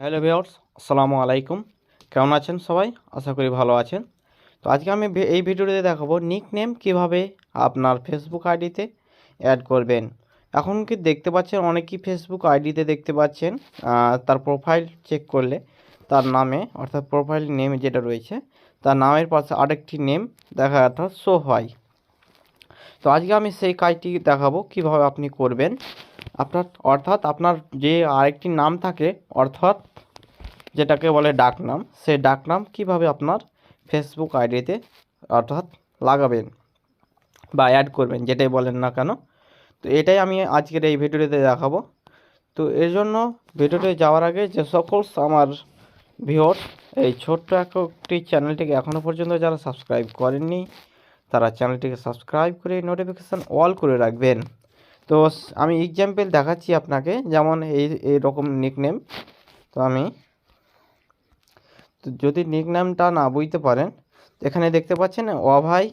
Hello viewers আসসালামু আলাইকুম। কেমন আছেন সবাই? আশা করি ভালো আছেন। তো আজকে আমি এই ভিডিওতে দেখাবো নিক নেম কীভাবে আপনার ফেসবুক আইডিতে অ্যাড করবেন। এখন কি দেখতে পাচ্ছেন, অনেকেই ফেসবুক আইডিতে দেখতে পাচ্ছেন তার প্রোফাইল চেক করলে তার নামে, অর্থাৎ প্রোফাইল নেম যেটা রয়েছে, তার নামের পাশে আরেকটি নেম দেখা অর্থাৎ শো হয়। তো আজকে আমি সেই কাজটি দেখাবো কীভাবে আপনি করবেন। আপনার, অর্থাৎ আপনার যে আরেকটি নাম থাকে, অর্থাৎ যেটাকে বলে ডাক নাম সেই ডাক নাম কীভাবে আপনার ফেসবুক আইডিতে অর্থাৎ লাগাবেন বা অ্যাড করবেন, যেটাই বলেন না কেন। তো এটাই আমি আজকের এই ভিডিওতে দেখাবো। তো এর জন্য ভিডিওতে যাওয়ার আগে যে সকল আমার ভিওর এই ছোট্ট একটি চ্যানেলটিকে এখনও পর্যন্ত যারা সাবস্ক্রাইব করেননি, তারা চ্যানেলটিকে সাবস্ক্রাইব করে নোটিফিকেশান অল করে রাখবেন। তো আমি এক্সাম্পল দেখাচ্ছি আপনাকে, যেমন এই, এইরকম নিকনেম তো আমি, তো যদি নিকনেমটা না বুঝতে পারেন এখানে দেখতে পাচ্ছেন অভাই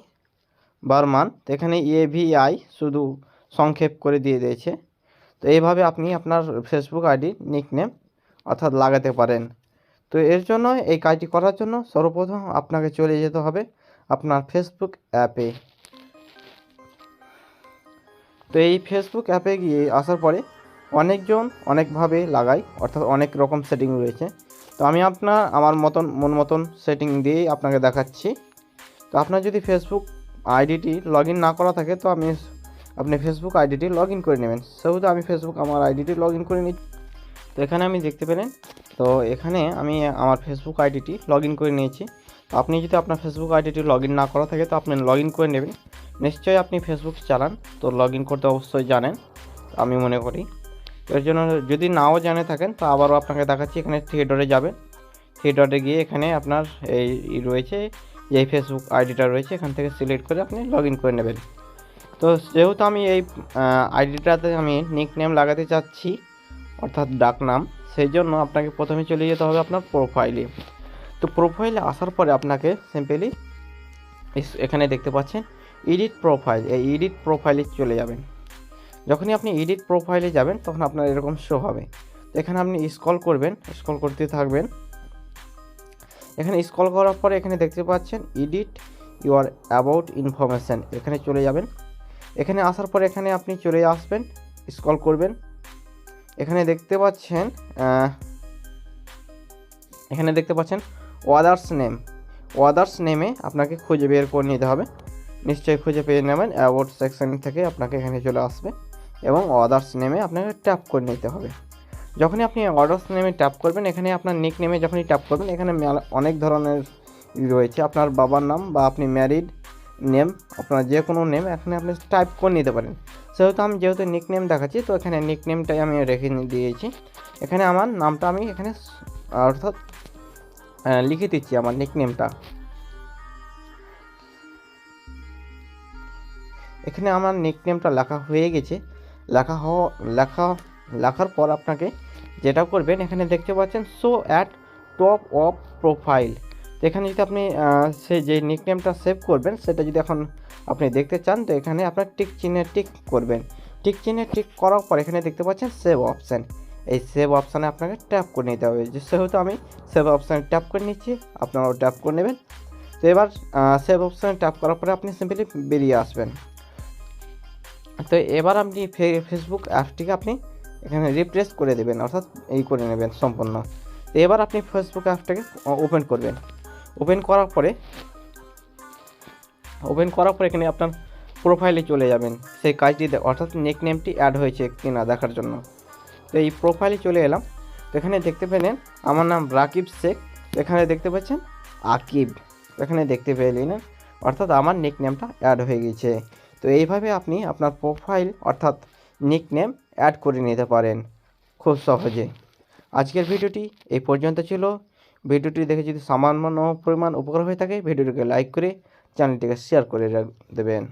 বার্মান, তো এখানে এভিআই শুধু সংক্ষেপ করে দিয়ে দিয়েছে, তো এইভাবে আপনি আপনার ফেসবুক আইডি নিকনেম অর্থাৎ লাগাতে পারেন। তো এর জন্য, এই কাজটি করার জন্য সর্বপ্রথম আপনাকে চলে যেতে হবে আপনার ফেসবুক অ্যাপে তো এই ফেসবুক অ্যাপে গিয়ে আসার পরে অনেকজন অনেকভাবে লাগায় অর্থাৎ অনেক রকম সেটিং রয়েছে। তো আমি আপনার, আমার মতন, মন মতন সেটিং দিয়েই আপনাকে দেখাচ্ছি। তো আপনার যদি ফেসবুক আইডিটি লগ না করা থাকে, তো আমি আপনি ফেসবুক আইডিটি লগ করে নেবেন। সেহেতু আমি ফেসবুক আমার আইডিটি লগ করে নিচ্ছি। তো এখানে আমি দেখতে পেলেন, তো এখানে আমি আমার ফেসবুক আইডিটি লগ করে নিয়েছি। আপনি যদি আপনার ফেসবুক আইডিটি লগ না করা থাকে, তো আপনি লগ করে নেবেন। নিশ্চয়ই আপনি ফেসবুক চালান, তো লগ ইন করতে অবশ্যই জানেন, আমি মনে করি। এর জন্য যদি নাও জানে থাকেন, তো আবারও আপনাকে দেখাচ্ছি, এখানে থিয়েটারে যাবেন। থিয়েটারে গিয়ে এখানে আপনার এই রয়েছে, যে ফেসবুক আইডিটা রয়েছে, এখান থেকে সিলেক্ট করে আপনি লগ ইন করে নেবেন। তো যেহেতু আমি এই আইডিটাতে আমি নিক নেম লাগাতে চাচ্ছি, অর্থাৎ ডাক নাম সেই জন্য আপনাকে প্রথমে চলে যেতে হবে আপনার প্রোফাইলে তো প্রোফাইলে আসার পরে আপনাকে সিম্পলি এখানে দেখতে পাচ্ছেন এডিট প্রোফাইল এই এডিট প্রোফাইলে চলে যাবেন। যখনই আপনি এডিট প্রোফাইলে যাবেন, তখন আপনার এরকম শো হবে। এখানে আপনি স্ক্রল করবেন স্ক্রল করতে থাকবেন। এখানে স্ক্রল করার পরে এখানে দেখতে পাচ্ছেন এডিট ইউর অ্যাবাউট ইনফরমেশান এখানে চলে যাবেন। এখানে আসার পরে এখানে আপনি চলে আসবেন স্ক্রল করবেন। এখানে দেখতে পাচ্ছেন এখানে দেখতে পাচ্ছেন ওয়াদার্স নেম ওয়াদার্স নেমে আপনাকে খুঁজে বের করে নিতে হবে। নিশ্চয়ই খুঁজে পেয়ে নেবেন অ্যাওয়ার্ড সেকশন থেকে আপনাকে এখানে চলে আসবে এবং অদার্স নেমে আপনাকে ট্যাপ করে নিতে হবে। যখনই আপনি অর্ডার্স নেমে ট্যাপ করবেন, এখানে আপনার নিক নেমে যখনই ট্যাপ করবেন, এখানে অনেক ধরনের রয়েছে। আপনার বাবার নাম বা আপনি ম্যারিড নেম আপনার যে কোনো নেম এখানে আপনি টাইপ করে নিতে পারেন। সেহেতু আমি যেহেতু নিক নেম দেখাচ্ছি, তো এখানে নিক নেমটাই আমি রেখে দিয়েছি। এখানে আমার নামটা আমি এখানে, অর্থাৎ লিখে দিচ্ছি আমার নিক নেমটা এখানে আমার নিকনেমটা লেখা হয়ে গেছে। লেখা হওয়া লেখা, লেখার পর আপনাকে যেটা করবেন, এখানে দেখতে পাচ্ছেন show at top of profile এখানে যদি আপনি সে যে নিকনেমটা সেভ করবেন, সেটা যদি এখন আপনি দেখতে চান, তো এখানে আপনার টিক চিহ্নে টিক করবেন। টিক চিহ্নে টিক করার পর এখানে দেখতে পাচ্ছেন সেভ অপশান এই সেভ অপশানে আপনাকে ট্যাপ করে নিতে হবে। সেহেতু আমি সেভ অপশানে ট্যাপ করে নিচ্ছি, আপনারাও ট্যাপ করে নেবেন। তো এবার সেভ অপশানে ট্যাপ করার পরে আপনি সিম্পলি বেরিয়ে আসবেন। তো এবার আপনি ফেসবুক অ্যাপটিকে আপনি এখানে রিপ্লেস করে দেবেন, অর্থাৎ এই করে নেবেন সম্পূর্ণ। তো এবার আপনি ফেসবুক অ্যাপটাকে ওপেন করবেন। ওপেন করার পরে ওপেন করার পরে এখানে আপনার প্রোফাইলে চলে যাবেন। সেই কাজটি অর্থাৎ নেক নেমটি অ্যাড হয়েছে কি না দেখার জন্য। তো এই প্রোফাইলে চলে এলাম। তো এখানে দেখতে পেলেন, আমার নাম রাকিব শেখ। এখানে দেখতে পাচ্ছেন, আকিব। এখানে দেখতে পেলেন, অর্থাৎ আমার নেক নেমটা অ্যাড হয়ে গেছে তো এইভাবে আপনি আপনার প্রোফাইল অর্থাৎ নিকনেম অ্যাড করে নিতে পারেন খুব সহজে। আজকের ভিডিওটি এই পর্যন্ত ছিল। ভিডিওটি দেখে যদি সামান্য পরিমাণ উপকার হয়ে থাকে, ভিডিওটিকে লাইক করে চ্যানেলটিকে শেয়ার করে দেবেন।